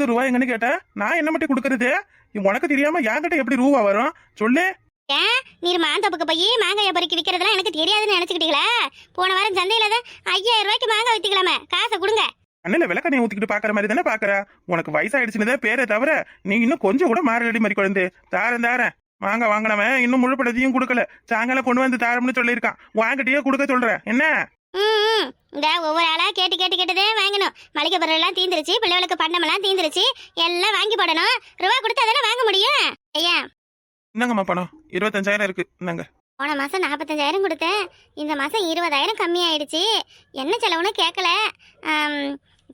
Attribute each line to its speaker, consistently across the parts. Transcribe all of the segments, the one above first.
Speaker 1: வந்து ரூபா எங்கன்னு கேட்ட? நான் என்ன மட்டும் கொடுக்கறது? உனக்கு தெரியாம என்கிட்ட எப்படி ரூபா வரும்? சொல்லு.
Speaker 2: ஏன்? நீர் மாந்தோப்புக்கு போய் மாங்காயை பொறுக்கி விற்கிறதுலாம் எனக்கு தெரியாதுன்னு நினைச்சுக்கிட்டீங்களா? போன வாரம் சந்தையில தான் ஐயாயிரம் ரூபாய்க்கு மாங்காய் வித்துக்கலாமே. காசை கொடுங்க.
Speaker 1: அண்ணில விளக்கண்ணைய ஊத்திக்கிட்டு பாக்குற மாதிரி தானே பாக்குற? உனக்கு வயசாயிடுச்சுன்னு பேரே தவிர நீ இன்னும் கொஞ்சம் கூட மாறலடி மாதிரி குழந்தை. தாரேன் தாரேன். வாங்க வாங்கினவன் இன்னும் முழு படத்தையும் கொடுக்கல. சாயங்காலம் கொண்டு வந்து தாரம்னு சொல்லியிருக்கான். வாங்கிட்டே கொடுக்க சொல்றேன் என்ன?
Speaker 2: ம். இந்த ஒவ்வொரு ஆளா கேட்டு கேட்டு கேட்டுதே வாங்கணும். மளிகை பொருள் எல்லாம் தீந்துருச்சு பிள்ளைகளுக்கு பண்டமெல்லாம் தீந்துருச்சு. எல்லாம் வாங்கி போடணும். ரூபா கொடுத்தா தானே வாங்க முடியும்? ஐயா.
Speaker 1: இந்தாங்கம்மா பணம். இருபத்தஞ்சாயிரம் இருக்கு. இந்தாங்க.
Speaker 2: போன மாசம் நாற்பத்தஞ்சாயிரம் கொடுத்தேன். இந்த மாசம் இருபதாயிரம் கம்மி ஆயிடுச்சு என்ன செலவுன்னு கேட்கல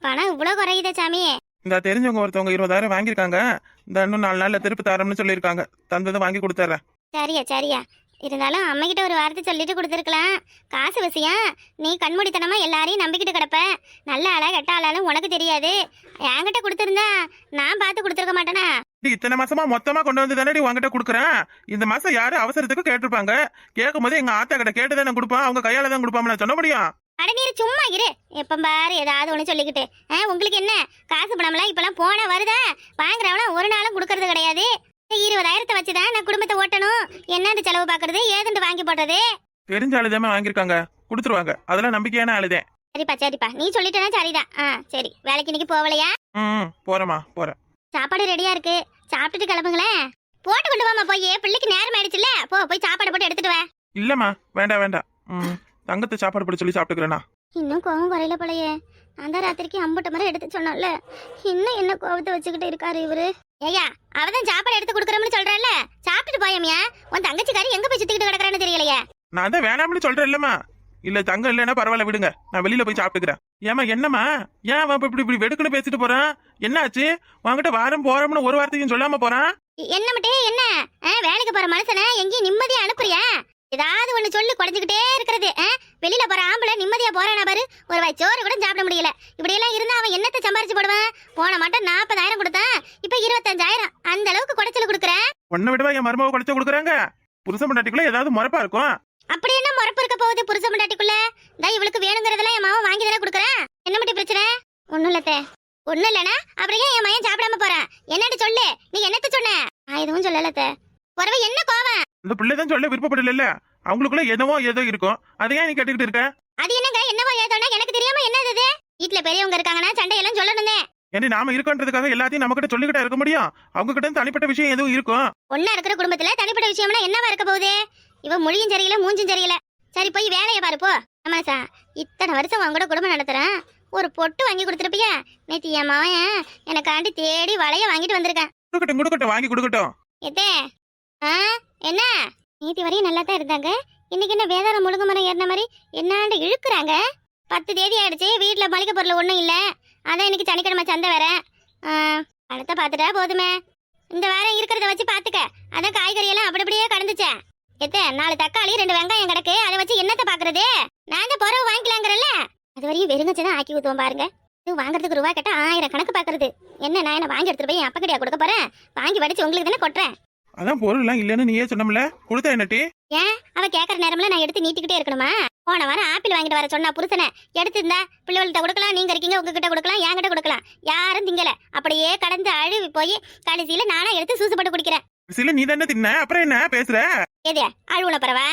Speaker 2: பணம் இவ்வளோ குறையுதே சாமி.
Speaker 1: இந்த தெரிஞ்சவங்க ஒருத்தவங்க இருபதாயிரம் வாங்கியிருக்காங்க. இந்த இன்னும் நாலு நாள்ல திருப்பி தரம்னு சொல்லியிருக்காங்க. தந்ததை வாங்கி கொடுத்துட்றேன்
Speaker 2: சரியா சரியா. இருந்தாலும் அம்மைக்கிட்ட ஒரு வார்த்தை சொல்லிட்டு கொடுத்துருக்கலாம். காசு விஷயம் நீ கண்மூடித்தனமா எல்லாரையும் நம்பிக்கிட்டு கிடப்ப. நல்ல ஆளா கெட்ட ஆளாலும் உனக்கு தெரியாது. என்கிட்ட கொடுத்துருந்தா நான் பார்த்து கொடுத்துருக்க மாட்டேனா?
Speaker 1: இத்தனை மாசமா மொத்தமா கொண்டு வந்து தானே உங்ககிட்ட கொடுக்குறேன் இந்த மாசம் யாரு அவசரத்துக்கு கேட்டிருப்பாங்க? கேட்கும் போது எங்க ஆத்தா கிட்ட கேட்டு தானே கொடுப்பான் அவங்க கையால தான் கொடுப்பாமல சொல்ல முடியும்?
Speaker 2: அடநீர் சும்மா இரு. எப்ப பாரு ஏதாவது ஒன்று சொல்லிக்கிட்டு. ஆ, உங்களுக்கு என்ன? காசு பணம்லாம் இப்பெல்லாம் போனா வருதா? வாங்குறவனா ஒரு நாளும் கொடுக்கறது கிடையாது. இருபதாயிரத்தை வச்சுதான் நான் குடும்பத்தை ஓட்டணும். என்னன்னு செலவு பார்க்கறது? ஏதுண்டு வாங்கி போடுறது
Speaker 1: தெரிஞ்ச ஆளுதாம வாங்கியிருக்காங்க. கொடுத்துருவாங்க. அதெல்லாம் நம்பிக்கையான ஆளுதேன்
Speaker 2: சரிப்பா சரிப்பா. நீ சொல்லிட்டேனா சரிதான் ஆ சரி. வேலைக்கு இன்னைக்கு போகலையா
Speaker 1: ம் போறேம்மா போறேன்.
Speaker 2: சாப்பாடு ரெடியா இருக்கு. சாப்பிட்டுட்டு கிளம்புங்களேன் போட்டு கொண்டு வாமா போய். பிள்ளைக்கு நேரம் ஆயிடுச்சுல்ல? போ போய் சாப்பாடு போட்டு எடுத்துட்டு வா.
Speaker 1: இல்லம்மா வேண்டாம் வேண்டாம். ம் தங்கத்தை சாப்பாடு போட சொல்லி சாப்பிட்டுக்கிறேண்ணா.
Speaker 2: இன்னும் கோவம் குறையில போலயே. அந்த ராத்திரிக்கு அம்புட்ட மரம் எடுத்து சொன்னோம்ல. இன்னும் என்ன கோவத்தை வச்சுக்கிட்டு இருக்காரு இவரு? ஐயா அவதான் சாப்பாடு எடுத்து கொடுக்குறோம்னு சொல்றான்ல. சாப்பிட்டுட்டு போயமியா உன் தங்கச்சிக்காரி எங்க போய் சுத்திக்கிட்டு கிடக்குறான்னு தெரியலையே.
Speaker 1: நான் தான் வேணாம்னு சொல்றேன் இல்லம்மா இல்ல தங்கம் இல்லைன்னா பரவாயில்ல விடுங்க. நான் வெளியில போய் சாப்பிட்டுக்கிறேன். ஏமா என்னம்மா? ஏன் அவன் இப்ப இப்படி இப்படி வெடுக்குன்னு பேசிட்டு போறான்? என்னாச்சு? உன்கிட்ட வாரம் போறோம்னு ஒரு வார்த்தையும் சொல்லாம போறான்?
Speaker 2: என்ன மட்டும் என்ன? வேலைக்கு போற மனுஷனை எங்கேயும் நிம்மதியா அனுப்புறியா? ஏதாவது ஒண்ணு சொல்லி குறைஞ்சுக்கிட்டே இருக்கிறது? வெளியில போற ஆம்பளை நிம்மதியா போறானா பாரு. ஒரு வாய் சோறு கூட சாப்பிட முடியல. இப்படி எல்லாம் இருந்தா அவன் என்னத்தை சம்பாரிச்சு போடுவான்? போன மட்டும் நாற்பதாயிரம் கொடுத்தான். இப்ப இருபத்தஞ்சாயிரம். அந்த அளவுக்கு குடைச்சல் கொடுக்குறேன்
Speaker 1: உன்னை விடவா என் மருமக குறைச்ச கொடுக்குறாங்க? புருஷன் பொண்டாட்டிக்குள்ள ஏதாவது முறப்பா இருக்கும்.
Speaker 2: அப்படி என்ன முறப்பு இருக்க போகுது புருஷ முண்டாட்டிக்குள்ள இந்த இவளுக்கு வேணுங்கிறதெல்லாம் என் மாவன் வாங்கி தானே கொடுக்குறேன் என்ன மட்டும் பிரச்சனை? ஒண்ணும் இல்லத்தே ஒண்ணும் இல்லனா அப்புறம் ஏன் என் மயன் சாப்பிடாம போறான் என்னட்டு சொல்லு. நீ என்னத்த சொன்ன? நான் எதுவும் சொல்லலத்தே உறவு என்ன கோவம்?
Speaker 1: அந்த பிள்ளை தான் சொல்ல விருப்பப்படல அவங்களுக்குள்ள எதவோ ஏதோ இருக்கும். அதை ஏன் நீ கேட்டுக்கிட்டு இருக்க?
Speaker 2: அது என்னங்க? என்னவோ ஏதோனா எனக்கு தெரியாம என்னது இது? வீட்ல பெரியவங்க இருக்காங்கன்னா சண்டையெல்லாம் சொல்லணுமே
Speaker 1: ஏன்னா நாம இருக்கன்றதுக்காக எல்லாத்தையும் நம்ம கிட்ட சொல்லிக்கிட்டா இருக்க முடியும்? அவங்க கிட்ட தனிப்பட்ட விஷயம் எதுவும் இருக்கும்?
Speaker 2: ஒன்னா இருக்கிற குடும்பத்துல தனிப்பட்ட விஷயம்னா என்னவா இருக்க போகுது? இவ மொழியும் சரியில்லை மூஞ்சும் சரியில்லை. சரி போய் வேலையை பாரு போ. இத்தனை வருஷம் அவங்க கூட குடும்பம் நடத்துறேன். ஒரு பொட்டு வாங்கி கொடுத்துருப்பியா? நேத்து என் மவன் எனக்காண்டி தேடி வளைய வாங்கிட்டு வந்திருக்கேன்.
Speaker 1: கொடுக்கட்டும் கொடுக்கட்டும் வாங்கி கொடுக்கட்டும்.
Speaker 2: எத்தே ஆ என்ன? நேத்தி வரையும் நல்லா தான் இருந்தாங்க. இன்னைக்கு என்ன வேதாரம் முழுங்க மரம் ஏறின மாதிரி என்னாண்டு இழுக்குறாங்க? பத்து தேதி ஆயிடுச்சு வீட்டில் மளிகை பொருள் ஒன்றும் இல்லை. அதான் இன்னைக்கு சனிக்கிழமை சந்தை வேற. ஆ, படத்தை பார்த்துட்டா போதுமே. இந்த வாரம் இருக்கிறத வச்சு பார்த்துக்க. அதான் காய்கறி எல்லாம் அப்படி அப்படியே கடந்துச்சே. எத்த நாலு தக்காளி ரெண்டு வெங்காயம் கிடக்கு. அதை வச்சு என்னத்தை பார்க்கறது? நான் தான் பிறகு வாங்கிக்கலாங்கிறல்ல. அது வரையும் வெறுங்கச்சு தான் ஆக்கி ஊற்றுவோம் பாருங்க. இது வாங்குறதுக்கு ரூபா கட்ட ஆயிரம் கணக்கு பார்க்கறது. என்ன நான் என்ன வாங்கி எடுத்துட்டு போய் என் அப்பா கொடுக்க போகிறேன் வாங்கி வடிச்சு உங்களுக்கு தானே கொட்டுறேன்.
Speaker 1: அதான் பொருள் எல்லாம் இல்லைன்னு நீயே சொன்னோம்ல? கொடுத்தா என்னட்டி
Speaker 2: ஏன்? அவ கேக்குற நேரம்ல நான் எடுத்து நீட்டிக்கிட்டே இருக்கணுமா? போன வாரம் ஆப்பிள் வாங்கிட்டு வர சொன்னா புருஷனை எடுத்து இருந்தா பிள்ளைகள்கிட்ட கொடுக்கலாம் நீங்க இருக்கீங்க உங்ககிட்ட கொடுக்கலாம் என்கிட்ட கொடுக்கலாம். யாரும் திங்கல. அப்படியே கடந்து அழுவி போய் கடைசியில நானா எடுத்து சூசு போட்டு குடிக்கிறேன்.
Speaker 1: சில நீ தானே தின்ன? அப்புறம் என்ன? பேசுற?
Speaker 2: எது அழுவுன பரவா?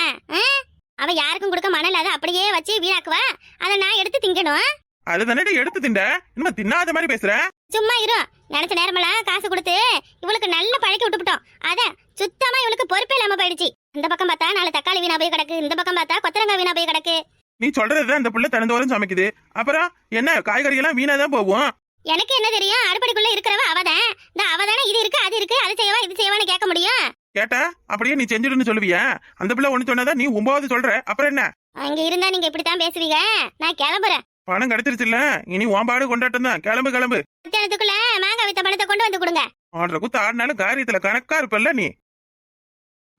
Speaker 2: அவ யாருக்கும் கொடுக்க மனம் இல்லாத அப்படியே வச்சு வீணாக்குவா? அதை நான் எடுத்து திங்கணும்.
Speaker 1: அது தானே எடுத்து திண்ட இன்னும் தின்னாத மாதிரி பேசுற?
Speaker 2: சும்மா இரு. நினைச்ச நேரமெல்லாம் காசு கொடுத்து இவளுக்கு நல்ல பழக்கி விட்டுவிட்டோம் அதான் சுத்தமா இவளுக்கு பொறுப்பே இல்லாம போயிடுச்சு. இந்த பக்கம் பார்த்தா நாலு தக்காளி வீணா போய் கிடக்கு. இந்த பக்கம் பார்த்தா கொத்தரங்காய் வீணா போய் கிடக்கு.
Speaker 1: நீ சொல்றதுதான் இந்த புள்ள தினந்தோறும் சமைக்குது. அப்புறம் என்ன காய்கறி எல்லாம் வீணா தான் போகும்?
Speaker 2: எனக்கு என்ன தெரியும்? அடுப்படிக்குள்ள இருக்கிறவ அவதான். இந்த அவதானே இது இருக்கு அது இருக்கு அது செய்வா இது செய்வான்னு கேட்க முடியும்.
Speaker 1: கேட்டா? அப்படியே நீ செஞ்சுடுன்னு சொல்லுவியா? அந்த பிள்ளை ஒண்ணு சொன்னாதான் நீ ஒன்பதாவது சொல்ற. அப்புறம் என்ன?
Speaker 2: அங்க இருந்தா நீங்க இப்படித்தான் பேசுவீங்க. நான் கிளம்புறேன்.
Speaker 1: பணம் கிடைச்சிருச்சுல்ல இனி உன்பாடு கொண்டாட்டம் தான். கிளம்பு கிளம்பு.
Speaker 2: மத்தியானத்துக்குள்ள மாங்காய் வித்த பணத்தை கொண்டு வந்து கொடுங்க.
Speaker 1: ஆடுற குத்து ஆடினாலும் காரியத்துல கணக்கா இருப்பல்ல நீ.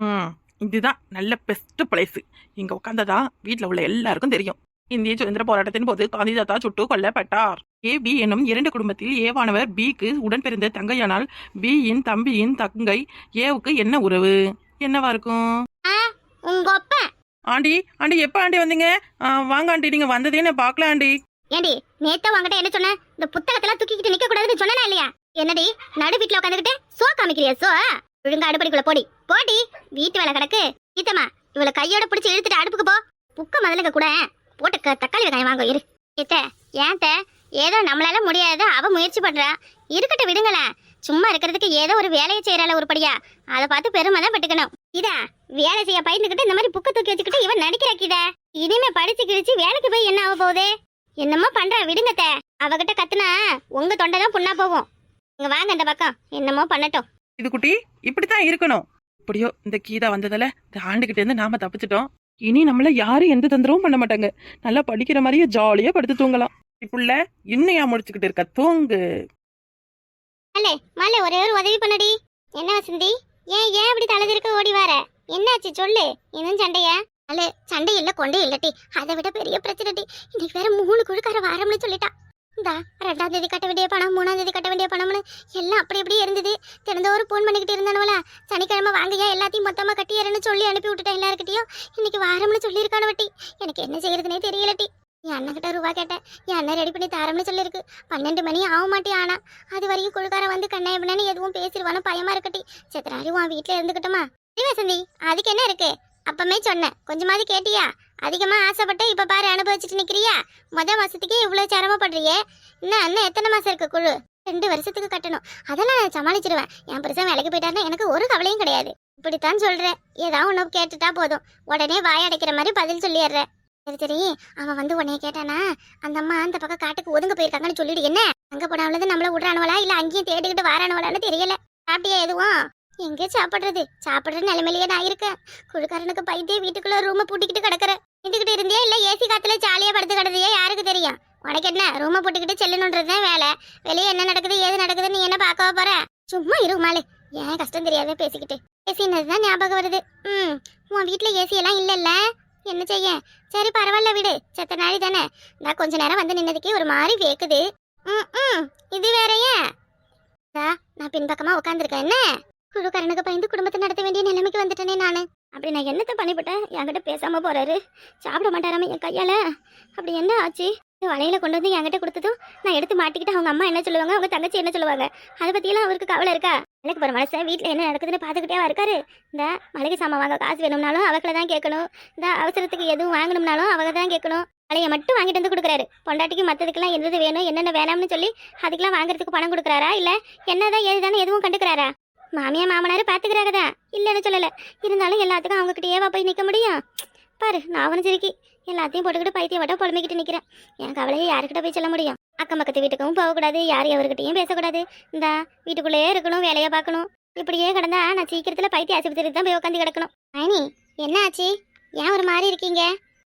Speaker 3: ம் இதுதான் நல்ல பெஸ்ட் பிளேஸ் இங்க உட்காந்ததான் வீட்ல உள்ள எல்லாருக்கும் தெரியும். இந்திய சுதந்திர போராட்டத்தின் போது காந்தி தாத்தா சுட்டு கொல்லப்பட்டார். ஏ பி எனும் இரண்டு குடும்பத்தில் ஏவானவர் பிக்கு உடன் பிறந்த தங்கையானால் பியின் தம்பியின் தங்கை ஏவுக்கு என்ன உறவு? என்னவா இருக்கும்?
Speaker 2: உங்க ஒப்ப
Speaker 3: ஆண்டி ஆண்டி எப்போ ஆண்டி வந்தீங்க? வாங்க ஆண்டி நீங்க வந்ததே நான் பார்க்கல ஆண்டி.
Speaker 2: ஏண்டி நேத்த வாங்கிட்ட என்ன சொன்ன? இந்த புத்தகத்தெல்லாம் தூக்கிக்கிட்டு நிக்க கூடாதுன்னு சொன்னா இல்லையா? என்னடி நடு வீட்டுல உட்காந்துக்கிட்டு சோ காமிக்கிறியா சோ ஒழுங்கா அடுப்படிக்குள்ள போடி. போடி வீட்டு வேலை கிடக்கு. கீத்தம்மா இவளை கையோட பிடிச்சி இழுத்துட்டு அடுப்புக்கு போ. புக்க முதலுக்கு கூட. போட்டு தக்காளி வெங்காயம் வாங்க இரு. இத்த ஏன்ட்ட ஏதோ நம்மளால முடியாத அவ முயற்சி பண்றா. இருக்கட்டும் விடுங்களேன். சும்மா இருக்கிறதுக்கு ஏதோ ஒரு வேலையை செய்யறால உருப்படியா அதை பார்த்து பெருமை தான் பெட்டுக்கணும் இதா வேலை செய்ய பயந்துக்கிட்டு இந்த மாதிரி புக்க தூக்கி வச்சுக்கிட்டு இவன் நடிக்கிறாக்கித இனிமே படிச்சு கிழிச்சு வேலைக்கு போய் என்ன ஆக போகுது? என்னமோ பண்ற விடுங்கத்த அவகிட்ட கத்துனா உங்க தொண்டை தான் புண்ணா போகும். இங்க வாங்க இந்த பக்கம். என்னமோ பண்ணட்டும்.
Speaker 3: இது குட்டி இப்படித்தான் இருக்கணும். இப்படியோ இந்த கீதா வந்ததால இந்த ஆண்டுகிட்ட இருந்து நாம தப்பிச்சிட்டோம். இனி நம்மள யாரும் எந்த தொந்தரவும் பண்ண மாட்டாங்க. நல்லா படிக்கிற மாதிரியே ஜாலியா படுத்து தூங்கலாம். இப்புள்ள இன்னையா முடிச்சுக்கிட்டு இருக்க? தூங்கு.
Speaker 2: மல்லே மல்லே ஒரே ஒரு உதவி பண்ணடி. என்ன வசந்தி? ஏன் ஏன் இப்படி தலதிருக்க ஓடி வர? என்னாச்சு? சொல்லு. இன்னும் சண்டையா? அல்ல சண்டை இல்ல கொண்டே இல்லட்டி அதை விட பெரிய பிரச்சனை இன்னைக்கு வேற மூணு குழுக்கார வாரம்னு சொல்லிட்டா. இந்தா ரெண்டாம் தேதி கட்ட வேண்டிய பணம் மூணாம் தேதி கட்ட வேண்டிய பணம்னு எல்லாம் அப்படி இப்படி இருந்தது. தினந்தோறும் ஃபோன் பண்ணிக்கிட்டு இருந்தானுவல சனிக்கிழமை வாங்கையா எல்லாத்தையும் மொத்தமா கட்டியறேன்னு சொல்லி அனுப்பி விட்டுட்டேன் எல்லாருக்கிட்டையும் இன்னைக்கு வாரம்னு சொல்லியிருக்கானு வட்டி எனக்கு என்ன செய்யறதுனே தெரியலட்டி என் அண்ணன் ரூபா கேட்டேன். என் அண்ணன் ரெடி பண்ணி தரம்னு சொல்லியிருக்கு. பன்னெண்டு மணி ஆக மாட்டே ஆனா. அது வரைக்கும் குழுக்காரன் வந்து கண்ணா எப்படின்னு எதுவும் பேசிடுவானு பயமா இருக்கட்டி. செத்தனாரி உன் வீட்டுல இருந்துக்கிட்டுமா சரி வசந்தி அதுக்கு என்ன இருக்கு? அப்பமே சொன்னேன். கொஞ்சமாவது கேட்டியா? அதிகமா ஆசைப்பட்டு இப்ப பாரு அனுபவிச்சுட்டு நிக்கிறியா? மொதல் மாசத்துக்கே இவ்வளவு சிரமப்படுறியே. இன்னும் அண்ணன் எத்தனை மாசம் இருக்கு குழு? ரெண்டு வருஷத்துக்கு கட்டணும். அதெல்லாம் நான் சமாளிச்சிருவேன். என் பெருசாக வேலைக்கு போயிட்டாருன்னா எனக்கு ஒரு கவலையும் கிடையாது. இப்படித்தான் சொல்றேன். ஏதாவது ஒன்று கேட்டுட்டா போதும். உடனே வாய் அடைக்கிற மாதிரி பதில் சொல்லிடுறேன். சரி சரி. அவன் வந்து உன்னைய கேட்டானா அந்த அம்மா அந்த பக்கம் காட்டுக்கு ஒதுங்க போயிருக்காங்கன்னு சொல்லிடு. என்ன? அங்க போனவளது நம்மள விடுறானுவலா இல்ல அங்கேயும் தேடிக்கிட்டு வாரானுவலான்னு தெரியல. சாப்பிட்டியா எதுவும்? எங்க சாப்பிடுறது. சாப்பிடுற நிலைமையிலேயே நான் இருக்கேன். குழுக்காரனுக்கு பைத்திய வீட்டுக்குள்ள ரூமை பூட்டிக்கிட்டு கிடக்குறேன் வீட்டுக்கிட்டு இருந்தியா? இல்ல ஏசி காத்துல ஜாலியா படுத்து கிடந்தியா? யாருக்கு தெரியும்? உனக்கு என்ன? ரூமை போட்டுக்கிட்டு செல்லணுன்றதுதான் வேலை. வெளியே என்ன நடக்குது ஏது நடக்குது நீ என்ன பார்க்கவா போற? சும்மா இருமாலே ஏன் கஷ்டம் தெரியாத பேசிக்கிட்டு. ஏசின்னதுதான் ஞாபகம் வருது. ம். உன் வீட்டுல ஏசி எல்லாம் இல்லல்ல? என்ன செய்ய? சரி பரவாயில்ல விடு. செத்த நாளி தானே. நான் கொஞ்ச நேரம் வந்து நின்னதுக்கே ஒரு மாதிரி வேக்குது. ம் ம். இது வேறையா? தா நான் பின்பக்கமா உட்காந்துருக்கேன் என்ன? குழுக்காரனுக்கு பயந்து குடும்பத்தை நடத்த வேண்டிய நிலைமைக்கு வந்துட்டேனே நானு. அப்படி நான் என்னத்தை பண்ணிவிட்டேன்? என்கிட்ட பேசாம போறாரு. சாப்பிட மாட்டாராம என் கையால. அப்படி என்ன ஆச்சு? வலையில கொண்டு வந்து என்கிட்ட கொடுத்ததும் நான் எடுத்து மாட்டிக்கிட்டு அவங்க அம்மா என்ன சொல்லுவாங்க அவங்க தங்கச்சி என்ன சொல்லுவாங்க? அதை பத்தியெல்லாம் அவருக்கு கவலை இருக்கா? எனக்கு போற மனசன் வீட்டுல என்ன நடக்குதுன்னு பாத்துக்கிட்டே இருக்காரு. இந்த மளிகை சாமான் வாங்க காசு வேணும்னாலும் அவங்கள தான் கேட்கணும். இந்த அவசரத்துக்கு எதுவும் வாங்கணும்னாலும் அவங்க தான் கேட்கணும். வலையை மட்டும் வாங்கிட்டு வந்து கொடுக்குறாரு. பொண்டாட்டிக்கு மற்றதுக்கெல்லாம் எது வேணும் என்னென்ன வேணாம்னு சொல்லி அதுக்கெல்லாம் வாங்குறதுக்கு பணம் கொடுக்குறாரா? இல்ல என்னதான் ஏதுதானே எதுவும் கண்டுக்கிறாரா? மாமியா மாமனார் பாத்துக்கிறாங்க தான். இல்லைன்னு சொல்லல. இருந்தாலும் எல்லாத்துக்கும் அவங்க போய் நிக்க முடியும்? பாரு நான் அவனு சிரிக்கி. எல்லாத்தையும் போட்டுக்கிட்டு பைத்தியம் வட்டம் புலம்பிக்கிட்டு நிற்கிறேன் என் கவலையை யாருக்கிட்ட போய் சொல்ல முடியும்? அக்கம் பக்கத்து வீட்டுக்கும் போகக்கூடாது யார் எவர்கிட்டையும் பேசக்கூடாது. இந்தா வீட்டுக்குள்ளேயே இருக்கணும் வேலையை பார்க்கணும். இப்படியே கிடந்தா நான் சீக்கிரத்தில் பைத்திய ஆஸ்பத்திரி தான் போய் உட்காந்து கிடக்கணும். மைனி என்ன ஆச்சு? ஏன் ஒரு மாதிரி இருக்கீங்க?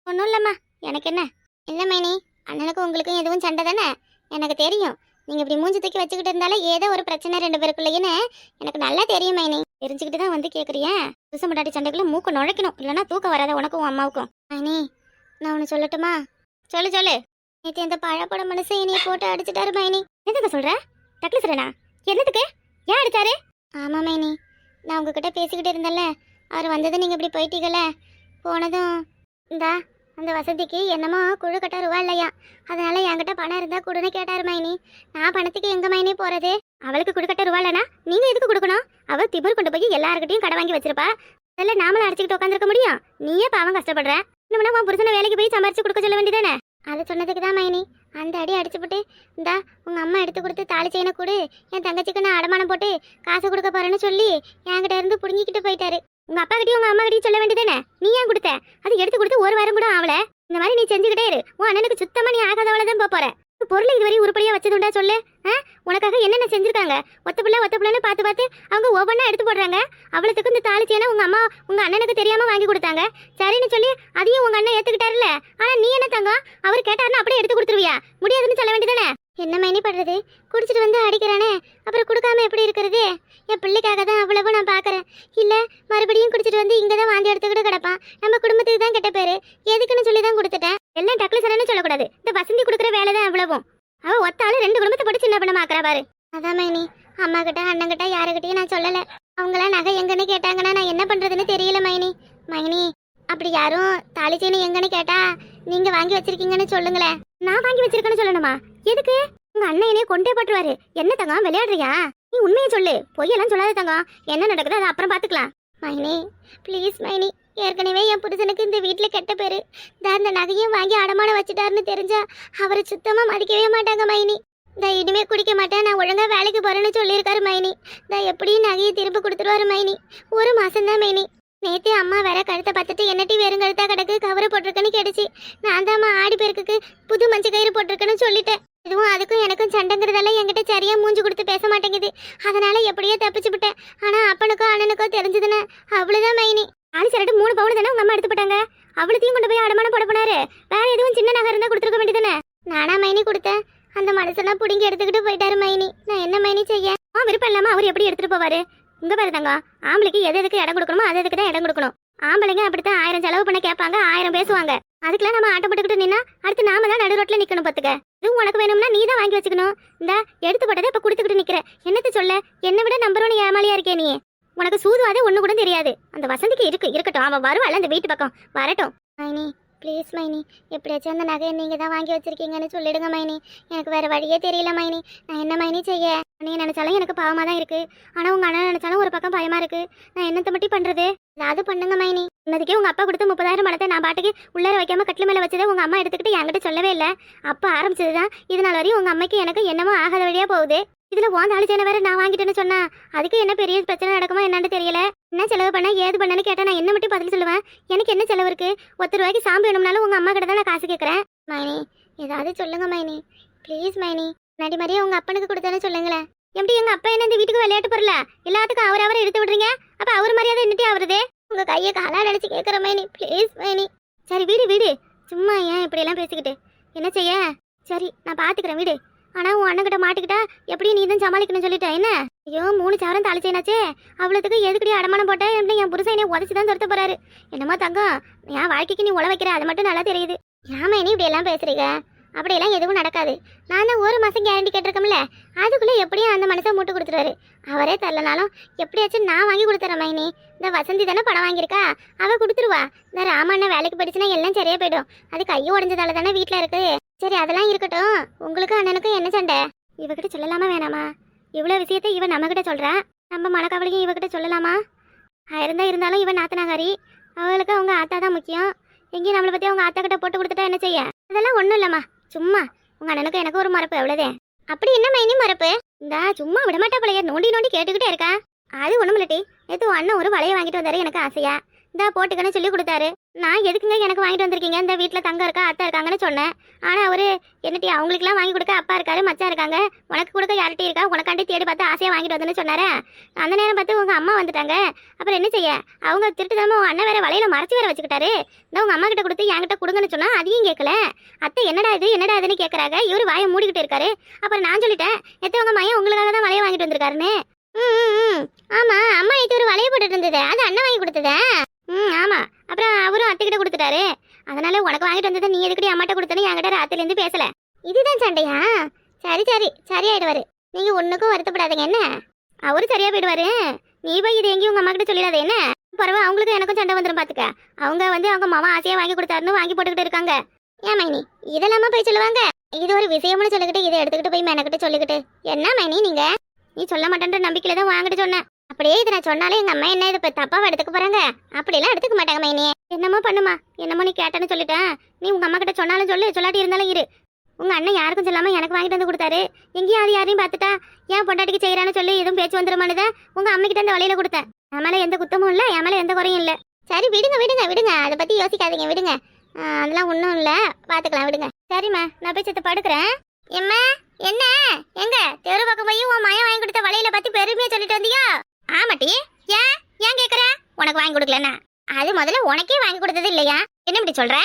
Speaker 2: ஒன்றும் இல்லைம்மா. எனக்கு என்ன? இல்லை மைனி அண்ணனுக்கும் உங்களுக்கும் எதுவும் சண்டை தானே? எனக்கு தெரியும். நீங்கள் இப்படி மூஞ்சி தூக்கி வச்சுக்கிட்டு இருந்தாலே ஏதோ ஒரு பிரச்சனை ரெண்டு பேருக்குள்ளேன்னு எனக்கு நல்லா தெரியும் மைனி. தெரிஞ்சுக்கிட்டு தான் வந்து கேட்குறியா புதுசு முட்டாட்டி சண்டைக்குள்ள மூக்கு நுழைக்கணும். இல்லைன்னா தூக்கம் வராத உனக்கும் அம்மாவுக்கும். மைனி நான் ஒன்று சொல்லட்டுமா? சொல்லு சொல்லு. நேற்று இந்த பழப்பட மனசு இனி போட்டு அடிச்சிட்டாரு மைனி. எதுக்கு சொல்ற? டக்குனு சொல்றேனா? என்னதுக்கு ஏன் அடிச்சாரு? ஆமா மைனி. நான் உங்ககிட்ட பேசிக்கிட்டு இருந்தேன்ல. அவர் வந்ததும் நீங்க இப்படி போயிட்டீங்கல்ல. போனதும் இந்தா அந்த வசதிக்கு என்னமோ குழு கட்ட ரூபா இல்லையா? அதனால என்கிட்ட பணம் இருந்தா கொடுன்னு கேட்டாரு மைனி. நான் பணத்துக்கு எங்க மைனி போறது? அவளுக்கு கொடுக்கட்ட ரூபா இல்லைனா நீங்க எதுக்கு கொடுக்கணும்? அவ திமிர் கொண்டு போய் எல்லாருக்கிட்டையும் கடை வாங்கி வச்சிருப்பா. அதில் நாமளும் அடிச்சுக்கிட்டு உட்காந்துருக்க முடியும். நீயே பாவம் கஷ்டப்படுற. இன்னும் உன் புருஷனை வேலைக்கு போய் சம்பாரிச்சு கொடுக்க சொல்ல வேண்டியதானே அதை சொன்னதுக்கு தான் மைனி. அந்த அடி அடிச்சுப்புட்டு இந்தா உங்க அம்மா எடுத்து கொடுத்து தாலி செயினை கொடு. என் தங்கச்சிக்கு நான் அடமானம் போட்டு காசு கொடுக்க போறேன்னு சொல்லி என்கிட்ட இருந்து புடுங்கிக்கிட்டு போயிட்டாரு. உங்க அப்பா கிட்டயும் உங்க அம்மா கிட்டயும் சொல்ல வேண்டியதானே நீ ஏன் கொடுத்த? அது எடுத்து கொடுத்து ஒரு வாரம் கூட ஆகல இந்த மாதிரி நீ செஞ்சுக்கிட்டே இரு. உன் அண்ணனுக்கு சுத்தமா நீ ஆகாதவளை தான் போற. பொருள் இதுவரை உருப்படியா வச்சதுண்டா சொல்லு? ஆ? உனக்காக என்னென்ன செஞ்சிருக்காங்க? ஒத்த பிள்ளை ஒத்த பிள்ளைன்னு பார்த்து பார்த்து அவங்க ஒவ்வொன்றா எடுத்து போடுறாங்க. அவளுக்கு இந்த தாலி செயினை உங்க அம்மா உங்க அண்ணனுக்கு தெரியாம வாங்கி கொடுத்தாங்க. சரின்னு சொல்லி அதையும் உங்க அண்ணன் ஏத்துக்கிட்டாருல்ல? ஆனா நீ என்ன தங்கம்? அவர் கேட்டாருன்னு அப்படியே எடுத்து கொடுத்துருவியா? முடியாதுன்னு சொல்ல வேண்டியதானே? என்ன மைனி படுறது குடிச்சிட்டு வந்து அடிக்கிறானே. அப்புறம் கொடுக்காம எப்படி இருக்கிறது? என் பிள்ளைக்காக தான் அவ்வளவு நான் பார்க்கறேன். இல்ல மறுபடியும் குடிச்சிட்டு வந்து இங்கே தான் வாந்தி எடுத்துக்கிட்டு கிடப்பான். நம்ம குடும்பத்துக்கு தான் கெட்ட பேரு. எதுக்குன்னு சொல்லி தான் கொடுத்துட்டேன். எல்லாம் டக்ளு சரன்னு சொல்லக்கூடாது. இந்த வசந்தி கொடுக்குற வேலை தான் அவ்வளவும். அவ ஒத்தாலும் ரெண்டு குடும்பத்தை போட்டு சின்ன பண்ண மாக்கிறா பாரு. அதான் மைனி அம்மா கிட்ட அண்ணன் கிட்ட யாருக்கிட்டையும் நான் சொல்லல. அவங்களாம் நகை எங்கன்னு கேட்டாங்கன்னா நான் என்ன பண்றதுன்னு தெரியல மைனி. மைனி அப்படி யாரும் தாலி செயின் எங்கன்னு கேட்டா நீங்க வாங்கி வச்சிருக்கீங்கன்னு சொல்லுங்களேன். நான் வாங்கி வச்சிருக்கேன்னு சொல்லணுமா? எதுக்கு? உங்க அண்ணன் கொண்டே போட்டுருவாரு. என்ன தங்கம்? விளையாடுறியா? நீ உண்மையை சொல்லு. பொய்யெல்லாம் சொல்லாத தங்கம். என்ன நடக்குது அதை அப்புறம் பாத்துக்கலாம். மைனி ப்ளீஸ் மைனி ஏற்கனவே என் புருஷனுக்கு இந்த வீட்டில் கெட்ட பேர். தான் இந்த நகையும் வாங்கி அடமானம் வச்சுட்டாருன்னு தெரிஞ்சா அவரை சுத்தமாக மதிக்கவே மாட்டாங்க மைனி. நான் இனிமே குடிக்க மாட்டேன் நான் ஒழுங்காக வேலைக்கு போகிறேன்னு சொல்லியிருக்காரு மைனி. நான் எப்படியும் நகையை திருப்பி கொடுத்துருவாரு மைனி. ஒரு மாதம்தான் மைனி. நேற்று அம்மா வேற கழுத்தை பார்த்துட்டு என்னட்டி வெறும் கழுத்தா கிடக்கு கவரை போட்டிருக்கேன்னு கேட்டுச்சு. நான் தான் ஆடி பேருக்கு புது மஞ்சள் கயிறு போட்டிருக்கேன்னு சொல்லிட்டேன். இதுவும் அதுக்கும் எனக்கும் சண்டைங்கிறதெல்லாம் என்கிட்ட சரியா மூஞ்சி கொடுத்து பேச மாட்டேங்குது. அதனால எப்படியோ தப்பிச்சு விட்டேன். ஆனா அப்பனுக்கோ அண்ணனுக்கோ தெரிஞ்சதுன்னு அவ்வளவுதான் மைனி. ஆளு சரட்டு மூணு பவுன் தானே உங்க அம்மா எடுத்து போட்டாங்க. அவ்வளோத்தையும் கொண்டு போய் அடமானம் போட போனாரு. வேற எதுவும் சின்ன நகை இருந்தா கொடுத்துருக்க வேண்டியதானே நானா மைனி கொடுத்தேன். அந்த மனசெல்லாம் புடுங்கி எடுத்துக்கிட்டு போயிட்டாரு மைனி. நான் என்ன மைனி செய்ய? ஆ விருப்பம் இல்லாம அவர் எப்படி எடுத்துட்டு போவாரு? இங்க பாருதாங்க ஆம்பளைக்கு எது எதுக்கு இடம் கொடுக்கணுமோ அது எதுக்கு தான் இடம் கொடுக்கணும். ஆம்பளைங்க அப்படித்தான் ஆயிரம் செலவு பண்ண கேட்பாங்க ஆயிரம் பேசுவாங்க. அதுக்கெல்லாம் நம்ம ஆட்டம் போட்டுக்கிட்டு நின்னா அடுத்து நாம தான் நடு ரோட்ல நிக்கணும் பார்த்துக்க இது உனக்கு வேணும்னா நீ தான் வாங்கி வச்சுக்கணும். இந்த எடுத்து போட்டதை இப்ப கொடுத்துக்கிட்டு நிக்கிற. என்னத்த சொல்ல? என்னை விட நம்பர் ஒன்று ஏமாலியா இருக்கே நீ? உனக்கு சூதுவாதே ஒண்ணு கூட தெரியாது. அந்த வசந்திக்கு இருக்கு இருக்கட்டும். அவன் வருவாள் அந்த வீட்டு பக்கம். வரட்டும். மைனி ப்ளீஸ் மைனி. எப்படியாச்சும் அந்த நகையை நீங்க தான் வாங்கி வச்சிருக்கீங்கன்னு சொல்லிடுங்க மைனி. எனக்கு வேற வழியே தெரியல மைனி. நான் என்ன மைனி செய்ய? நீ நினைச்சாலும் எனக்கு பாவமா தான் இருக்கு. ஆனா உங்க அண்ணன் நினைச்சாலும் ஒரு பக்கம் பயமா இருக்கு. நான் என்னத்தை மட்டும் பண்றது? ஏதாவது பண்ணுங்க மைனி. இன்னதுக்கே உங்க அப்பா கொடுத்த முப்பதாயிரம் பணத்தை நான் பாட்டுக்கு உள்ளார வைக்காம கட்டில் மேல வச்சதை உங்க அம்மா எடுத்துக்கிட்டு என்கிட்ட சொல்லவே இல்லை. அப்போ ஆரம்பிச்சது தான் இதனால வரையும் உங்க அம்மைக்கு எனக்கு என்னமோ ஆகாத வழியா போகுது. இதுல உன் தாளிச்சேன வேற நான் வாங்கிட்டேன்னு சொன்னா அதுக்கு என்ன பெரிய பிரச்சனை நடக்குமோ என்னன்னு தெரியல. என்ன செலவு பண்ண ஏது பண்ணனு கேட்டா நான் என்ன மட்டும் பதில் சொல்லுவேன்? எனக்கு என்ன செலவு இருக்கு? ஒத்த ரூபாய்க்கு சாம்பு வேணும்னாலும் உங்க அம்மா கிட்ட தான் நான் காசு கேட்கறேன் மைனி ஏதாவது சொல்லுங்க மைனி. ப்ளீஸ் மைனி. முன்னாடி மாதிரியே உங்க அப்பனுக்கு கொடுத்தேன்னு சொல்லுங்களேன். எப்படி எங்க அப்பா என்ன இந்த வீட்டுக்கு விளையாட்டு பொருள? எல்லாத்துக்கும் அவர் அவரை எடுத்து விடுறீங்க? அப்ப அவர் மரியாதை என்னட்டே ஆகுறது உங்க கையை காலா நினைச்சு கேட்கற மேனி ப்ளீஸ் மேனி சரி வீடு வீடு. சும்மா ஏன் இப்படி எல்லாம் பேசிக்கிட்டு? என்ன செய்ய? சரி நான் பாத்துக்கிறேன் வீடு. ஆனா உன் அண்ணன் கிட்ட மாட்டிக்கிட்டா எப்படியும் நீ தான் சமாளிக்கணும்னு சொல்லிட்டேன் என்ன? ஐயோ மூணு சவரம் தாளிச்சேனாச்சே. அவ்வளோத்துக்கு எதுக்கடி அடமானம் போட்டேன் எப்படி என் புருஷன் என்னை உதச்சி தான் துரத்த போறாரு? என்னமா தங்கம். என் வாழ்க்கைக்கு நீ உழ வைக்கிற அது மட்டும் நல்லா தெரியுது. ஏமா நீ இப்படி எல்லாம் பேசுறீங்க? அப்படியெல்லாம் எதுவும் நடக்காது. நான் தான் ஒரு மாதம் கேரண்டி கேட்டிருக்கோம்ல அதுக்குள்ளே எப்படியும் அந்த மனுஷன் மூட்டு கொடுத்துருவாரு. அவரே தரலனாலும் எப்படியாச்சும் நான் வாங்கி கொடுத்துறேன் மைனி. இந்த வசந்தி தானே படம் வாங்கியிருக்கா? அவ கொடுத்துருவா. இந்த ராமண்ணா வேலைக்கு போயிடுச்சுன்னா எல்லாம் சரியா போயிடும். அது கையை உடஞ்சதால தானே வீட்டில் இருக்கு சரி அதெல்லாம் இருக்கட்டும். உங்களுக்கும் அண்ணனுக்கும் என்ன சண்டை? இவகிட்ட சொல்லலாமா வேணாமா? இவ்வளோ விஷயத்த இவன் நம்மகிட்ட சொல்கிறா நம்ம மனக்கவலையும் இவகிட்ட சொல்லலாமா? இருந்தால் இருந்தாலும் இவன் நாத்தனாகாரி. அவளுக்கு அவங்க ஆத்தா தான் முக்கியம். எங்கேயும் நம்மளை பற்றி அவங்க ஆத்தா கிட்ட போட்டு கொடுத்துட்டா என்ன செய்ய? அதெல்லாம் ஒன்றும் இல்லைம்மா. சும்மா உங்க அண்ணனுக்கு எனக்கு ஒரு மறப்பு அவ்வளோதே அப்படி என்ன மைனி மறப்பு இந்த சும்மா விடமாட்டா பிள்ளைய நோண்டி நோண்டி கேட்டுக்கிட்டே இருக்கா. அது ஒண்ணும் இல்லட்டி நேத்து அண்ணன் ஒரு வளைய வாங்கிட்டு வந்தாரு எனக்கு ஆசையா. இந்தா போட்டுக்கன்னு சொல்லி கொடுத்தாரு. நான் எதுக்குங்க எனக்கு வாங்கிட்டு வந்திருக்கீங்க? இந்த வீட்டில் தங்க இருக்கா அத்தை இருக்காங்கன்னு சொன்னேன். ஆனால் அவரு என்னட்டி அவங்களுக்குலாம் வாங்கி கொடுக்க அப்பா இருக்காரு மச்சான் இருக்காங்க. உனக்கு கொடுக்க யார்ட்டி இருக்கா? உனக்காண்டி தேடி பார்த்து ஆசையாக வாங்கிட்டு வந்தேன்னு சொன்னாரே. அந்த நேரம் பார்த்து உங்கள் அம்மா வந்துட்டாங்க. அப்புறம் என்ன செய்ய? அவங்க திருட்டுதாம உங்கள் அண்ணன் வேற வலையில மறைச்சி வேற வச்சுக்கிட்டாரு. இந்த உங்கள் அம்மா கிட்ட கொடுத்து என்கிட்ட கொடுங்கன்னு சொன்னால் அதையும் கேட்கல. அத்தை என்னடா இது என்னடா இதுன்னு கேட்கறாங்க இவரு வாயை மூடிக்கிட்டு இருக்காரு. அப்புறம் நான் சொல்லிட்டேன் எத்த உங்கள் மையம் உங்களுக்காக தான் வலையை வாங்கிட்டு வந்திருக்காருன்னு? ம், ம், ம். அம்மா இது ஒரு வலையை போட்டுட்டு இருந்தது. அது அண்ணன் வாங்கி கொடுத்ததா? ம் ஆமா. அப்புறம் அவரும் அத்தைக்கிட்ட கொடுத்துட்டாரு. அதனால உனக்கு வாங்கிட்டு வந்ததை நீ எதுக்கடி அம்மாட்ட கொடுத்தனு என்கிட்ட ராத்திரிலேருந்து பேசல. இதுதான் சண்டையா? சரி சரி. சரியாயிடுவாரு. நீங்க ஒன்றுக்கும் வருத்தப்படாதீங்க. என்ன? அவரு சரியா போயிடுவாரு. நீ போய் இது எங்கேயும் உங்க அம்மா கிட்ட சொல்லிடாத. என்ன? பரவா அவங்களுக்கும் எனக்கும் சண்டை வந்துடும் பாத்துக்க. அவங்க வந்து அவங்க மாமா ஆசையாக வாங்கி கொடுத்தாருன்னு வாங்கி போட்டுக்கிட்டு இருக்காங்க. ஏன் மைனி? இதெல்லாமா போய் சொல்லுவாங்க? இது ஒரு விஷயம்னு சொல்லிக்கிட்டு இதை எடுத்துக்கிட்டு போய் மெனக்கிட்டு சொல்லிக்கிட்டு. என்ன மைனி நீங்க? நீ சொல்ல மாட்டேன்ற நம்பிக்கையில தான் வாங்கிட்டு சொன்னேன். அப்படியே இதை நான் சொன்னாலே எங்க அம்மா என்ன இதை இப்போ தப்பாவா எடுத்துக்க போறாங்க? அப்படியெல்லாம் எடுத்துக்க மாட்டாங்க மைனே என்னமோ பண்ணுமா என்னமோ நீ கேட்டேன்னு சொல்லிட்டேன் நீ உங்க அம்மா கிட்ட சொன்னாலும் சொல்லு சொல்லாட்டி இருந்தாலும் இரு. உங்க அண்ணன் யாருக்கும் சொல்லாம எனக்கு வாங்கிட்டு வந்து கொடுத்தாரு. எங்கேயும் அது யாரையும் பார்த்துட்டா ஏன் பொண்டாட்டிக்கு செய்யறான்னு சொல்லி எதுவும் பேச்சு வந்துருமானுத உங்க அம்மா கிட்ட அந்த வழியில கொடுத்தேன். என் எந்த குத்தமும் இல்ல என் மேலே எந்த குறையும் இல்ல. சரி விடுங்க விடுங்க விடுங்க. அதை பத்தி யோசிக்காதீங்க விடுங்க. அதெல்லாம் ஒன்றும் இல்ல. பாத்துக்கலாம் விடுங்க. சரிம்மா நான் போய் செத்து படுக்கிறேன். எம்மா என்ன? எங்க? தெரு பக்கம் போய் உன் மயம் வாங்கி கொடுத்த வலையில பத்தி பெருமையா சொல்லிட்டு வந்தியா? ஆமாட்டி. ஏன்? ஏன் கேக்குற? உனக்கு வாங்கி கொடுக்கலன்னா. அது முதல்ல உனக்கே வாங்கி கொடுத்தது இல்லையா? என்ன இப்படி சொல்ற?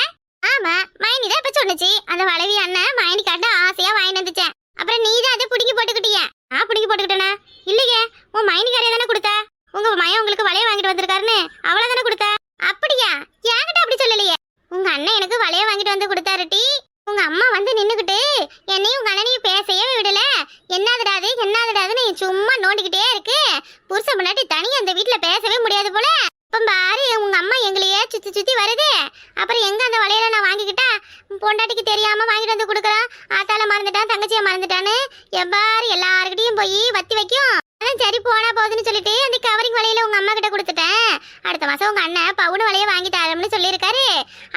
Speaker 2: ஆமா மைனி தான் இப்ப சொன்னுச்சு. அந்த வளவி அண்ணன் மைனி காட்ட ஆசையா வாங்கி வந்துச்சேன் அப்புறம் நீ தான் அதை பிடிக்கி போட்டுக்கிட்டிய நான் பிடிக்கி போட்டுக்கிட்டேனா இல்லையே உன் மைனிக்காரைய தானே கொடுத்தா உங்க மயம் உங்களுக்கு வளைய வாங்கிட்டு வந்திருக்காருன்னு அவளை தானே கொடுத்தா அப்படியா என்கிட்ட அப்படி சொல்லலையே உங்க அண்ணன் எனக்கு வளைய வாங்கிட்டு வந்து கொடுத்தாருட்டி உங்க அம்மா வந்து நின்னுக்கிட்டு என்னையும் உங்க அண்ணனையும் பேசவே விடல என்னதுடாது என்னதுடாதுன்னு சும்மா நோண்டிக்கிட்டே இருக்கு புருஷன் முன்னாடி தனியா அந்த வீட்ல பேசவே முடியாது போல இப்ப பாரு உங்க அம்மா எங்களையே சுத்தி சுத்தி வருது அப்புறம் எங்க அந்த வளையல நான் வாங்கிக்கிட்டா பொண்டாட்டிக்கு தெரியாம வாங்கிட்டு வந்து கொடுக்குறான் ஆத்தால மறந்துட்டான் மறந்துட்டான்னு எவ்வாறு எல்லாருக்கிட்டையும் போய் வத்தி வைக்கும். அதான் சரி போனா போகுதுன்னு சொல்லிட்டு அந்த கவரிங் வளையல உங்க அம்மா கிட்ட கொடுத்துட்டேன். அடுத்த மாசம் உங்க அண்ணன் பவுன் வளைய வாங்கி தரோம்னு சொல்லியிருக்காரு.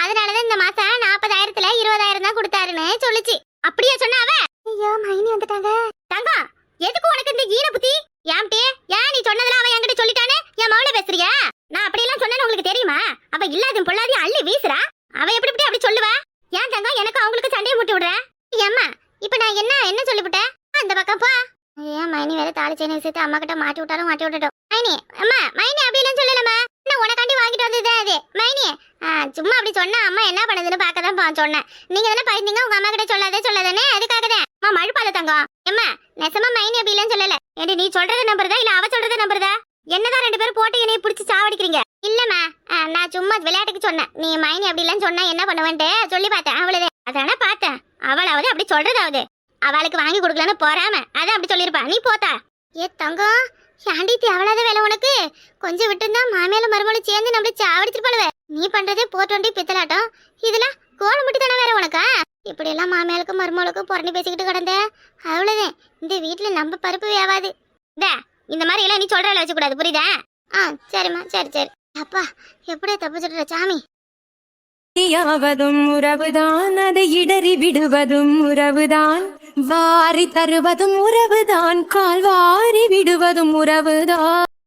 Speaker 2: அதனாலதான் இந்த மாசம் நாற்பதாயிரத்துல இருபதாயிரம் தான் கொடுத்தாருன்னு சொல்லுச்சு. அப்படியே சொன்னாவ ஐயோ மைனி வந்துட்டாங்க. தங்கம் எதுக்கு உனக்கு இந்த ஈர புத்தி? ஏம்டே ஏன் நீ சொன்னதெல்லாம் அவன் என்கிட்ட சொல்லிட்டானே? என் மவளை பேசுறியா? நான் அப்படியெல்லாம் சொன்னேன்னு உங்களுக்கு தெரியுமா? அவ இல்லாத பொல்லாதி அள்ளி வீசுறா? அவ எப்படி இப்படி அப்படி சொல்லுவா? ஏன் தங்கம் எனக்கு அவங்களுக்கு சண்டையை மூட்டி விடுற? ஏம்மா இப்ப நான் என்ன என்ன சொல்லிவிட்டேன் அந்த பக்கம் போ. ஏன் மைனி வேற தாலி செயின் விஷயத்தை அம்மா கிட்ட மாட்டி விட்டாலும் மாட்டி விட்டுட்டோம். மைனி அம்மா மைனி அப்படிலாம் சொல்லலம்மா. நான் உனக்காண்டி வாங்கிட்டு வந்தது அது? மைனி சும்மா அப்படி சொன்னா அம்மா என்ன பண்ணுதுன்னு பார்க்க தான் பா- சொன்னேன். நீங்க தானே பயந்தீங்க உங்க அம்மா கிட்ட சொல்லாதே சொல்லாதானே அதுக்காக தான் அம்மா மழுப்பாத தங்கம். அம்மா நெசமா மைனி அப்படி இல்லைன்னு சொல்லல. ஏடி நீ சொல்றத தான் இல்ல அவ சொல்றத தான் என்னதான் ரெண்டு பேரும் போட்டு என்னைய பிடிச்சி சாவடிக்கிறீங்க? இல்லம்மா நான் சும்மா விளையாட்டுக்கு சொன்னேன். நீ மைனி அப்படி எல்லாம் சொன்னா என்ன பண்ணுவேன்ட்டு சொல்லி பார்த்தேன். அவ்வளவுதான். அதானே பார்த்தேன். அவளாவது அப்படி சொல்றதாவது. அவளுக்கு வாங்கி கொடுக்கலன்னு போறாம அதான் அப்படி சொல்லிருப்பா நீ போத்தா. ஏ தங்கம் ஏன்டி அவ்வளவு வேலை உனக்கு? கொஞ்சம் விட்டுருந்தா மாமியால மறுமொழி சேர்ந்து நம்மள சாவடிச்சிருப்பாளுவ. நீ பண்றதே போட்டு பித்தலாட்டம். இதுல கோலம் முட்டி தானே வேற உனக்கா? இப்படி எல்லாம் மாமியாளுக்கும் மருமகளுக்கும் புரண்டி பேசிக்கிட்டு கிடந்த அவ்வளவுதான் இந்த வீட்டுல நம்ம பருப்பு வேவாது இந்த மாதிரி எல்லாம் நீ சொல்ற வச்சுக்கூடாது புரியுதா? ஆ சரிம்மா சரி சரி. அப்பா எப்படியே தப்பிச்சுடுற சாமி.
Speaker 4: யாவதும் உறவுதான் அதை இடறி விடுவதும் உறவுதான். வாரி தருவதும் உறவுதான் கால் வாரி விடுவதும் உறவுதான்.